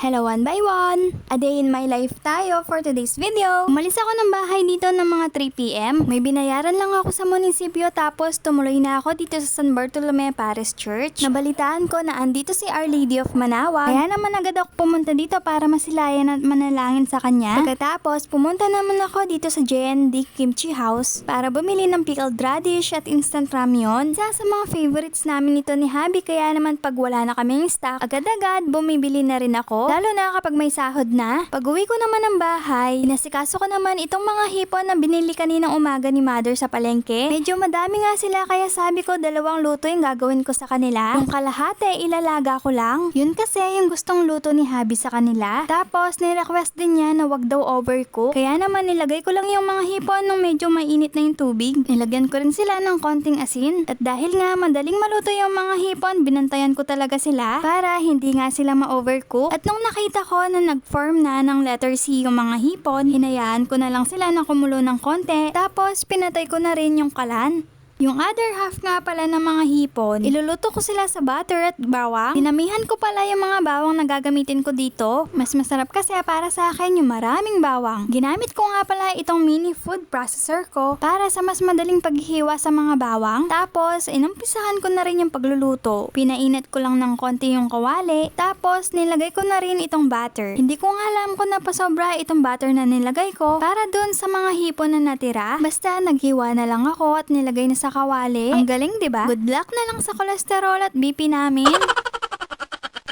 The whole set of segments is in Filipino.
Hello one by one! A day in my life tayo for today's video. Umalis ako ng bahay dito ng mga 3pm. May binayaran lang ako sa munisipyo tapos tumuloy na ako dito sa San Bartolome Paris Church. Nabalitaan ko na andito si Our Lady of Manawa. Kaya naman agad ako pumunta dito para masilayan at manalangin sa kanya. Pagkatapos, pumunta naman ako dito sa JND Kimchi House para bumili ng pickled radish at instant ramyun. Isa sa mga favorites namin ito ni Habi kaya naman pag wala na kaming stock, agad-agad bumibili na rin ako. Lalo na kapag may sahod na. Pag uwi ko naman ng bahay, inasikaso ko naman itong mga hipon na binili kaninang umaga ni mother sa palengke. Medyo madami nga sila kaya sabi ko dalawang luto yung gagawin ko sa kanila. Yung kalahate, ilalaga ko lang. Yun kasi yung gustong luto ni Habi sa kanila. Tapos, nirequest din niya na wag daw overcook. Kaya naman nilagay ko lang yung mga hipon nung medyo mainit na yung tubig. Nilagyan ko rin sila ng konting asin. At dahil nga madaling maluto yung mga hipon, binantayan ko talaga sila para hindi nga sila ma-overcook. At nung nakita ko na nag-form na ng letter C yung mga hipon, hinayaan ko na lang sila na kumulo ng konti. Tapos, pinatay ko na rin yung kalan. Yung other half nga pala ng mga hipon, iluluto ko sila sa butter at bawang. Dinamihan ko pala yung mga bawang na gagamitin ko dito. Mas masarap kasi para sa akin yung maraming bawang. Ginamit ko nga pala itong mini food processor ko para sa mas madaling paghihiwa sa mga bawang. Tapos, inumpisahan ko na rin yung pagluluto. Pinainat ko lang ng konti yung kawali. Tapos, nilagay ko na rin itong butter. Hindi ko nga alam kung napasobra itong butter na nilagay ko para dun sa mga hipon na natira. Basta, naghiwa na lang ako at nilagay na sa kawali. Ang galing, di ba? Good luck na lang sa kolesterol at BP namin.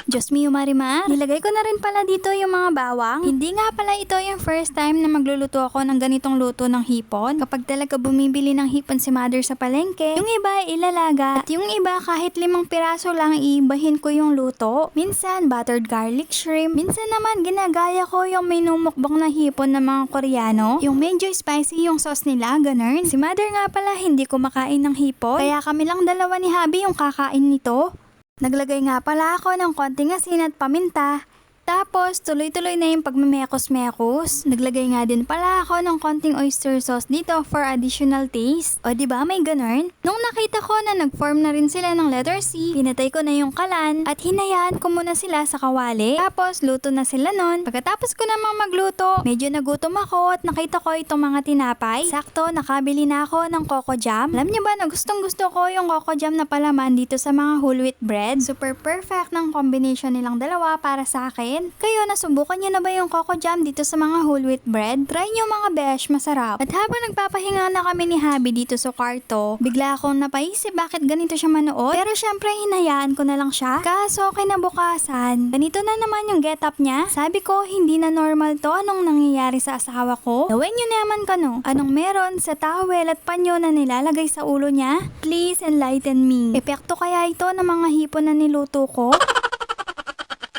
Diyos mio Marimar. Nilagay ko na rin pala dito yung mga bawang. Hindi nga pala ito yung first time na magluluto ako ng ganitong luto ng hipon. Kapag talaga bumibili ng hipon si mother sa palengke, yung iba ilalaga. At yung iba kahit limang piraso lang iibahin ko yung luto. Minsan buttered garlic shrimp. Minsan naman ginagaya ko yung minumukbang na hipon ng mga Koreano. Yung medyo spicy yung sauce nila, ganun. Si mother nga pala hindi kumakain ng hipon. Kaya kami lang dalawa ni Habi yung kakain nito. Naglagay nga pala ako ng konting asin at paminta. Tapos, tuloy-tuloy na yung pagmemekos-mekos. Naglagay nga din pala ako ng konting oyster sauce dito for additional taste. O ba may ganun? Nung nakita ko na nag-form na rin sila ng letter C, pinatay ko na yung kalan at hinayaan ko muna sila sa kawali. Tapos, luto na sila nun. Pagkatapos ko namang magluto, medyo nagutom ako at nakita ko itong mga tinapay. Sakto, nakabili na ako ng coco jam. Alam niyo ba na gustong gusto ko yung coco jam na palaman dito sa mga whole wheat bread. Super perfect ng combination nilang dalawa para sa akin. Kayo, nasubukan niyo na ba yung coco jam dito sa mga whole wheat bread? Try niyo mga besh, masarap. At habang nagpapahinga na kami ni Habi dito sa kwarto, bigla akong napaisip bakit ganito siya manood. Pero syempre, hinayaan ko na lang siya. Kaso, kinabukasan, ganito na naman yung get up niya. Sabi ko, hindi na normal to. Anong nangyayari sa asawa ko? Gawin niyo naman ka no. Anong meron sa towel at panyo na nilalagay sa ulo niya? Please enlighten me. Epekto kaya ito ng mga hipon na niluto ko?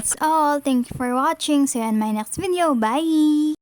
That's all. Thank you for watching. See you in my next video. Bye!